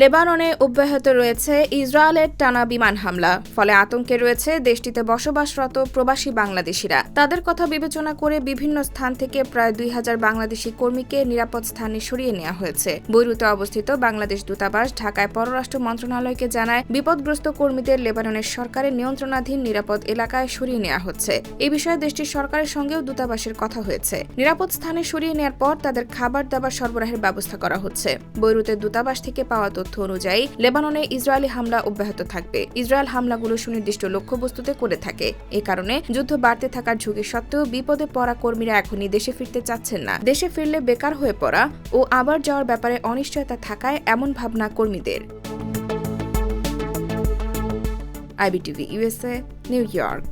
লেবাননে অব্যাহত রয়েছে ইসরায়েলের টানা বিমান হামলা। ফলে আতঙ্কে রয়েছে দেশটিতে বসবাসরত প্রবাসী বাংলাদেশিরা। তাদের কথা বিবেচনা করে বিভিন্ন স্থান থেকে প্রায় দুই হাজার বাংলাদেশি কর্মীকে নিরাপদ স্থানে সরিয়ে নেওয়া হয়েছে। বৈরুতে অবস্থিত বাংলাদেশ দূতাবাস ঢাকায় পররাষ্ট্র মন্ত্রণালয়কে জানায়, বিপদগ্রস্ত কর্মীদের লেবাননের সরকারের নিয়ন্ত্রণাধীন নিরাপদ এলাকায় সরিয়ে নেওয়া হচ্ছে। এ বিষয়ে দেশটির সরকারের সঙ্গেও দূতাবাসের কথা হয়েছে। নিরাপদ স্থানে সরিয়ে নেওয়ার পর তাদের খাবার দাবার সরবরাহের ব্যবস্থা করা হচ্ছে। বৈরুতের দূতাবাস থেকে পাওয়া তথ্য অনুযায়ী, লেবাননে ইসরায়েলি হামলা অব্যাহত থাকবে। ইসরায়েল হামলাগুলো সুনির্দিষ্ট লক্ষ্যবস্তুতে করে থাকে। এ কারণে যুদ্ধ বাড়তে থাকার ঝুঁকি সত্ত্বেও বিপদে পড়া কর্মীরা এখনই দেশে ফিরতে চাচ্ছেন না। দেশে ফিরলে বেকার হয়ে পড়া ও আবার যাওয়ার ব্যাপারে অনিশ্চয়তা থাকায় এমন ভাবনা কর্মীদের। I B T V, U S A, new York.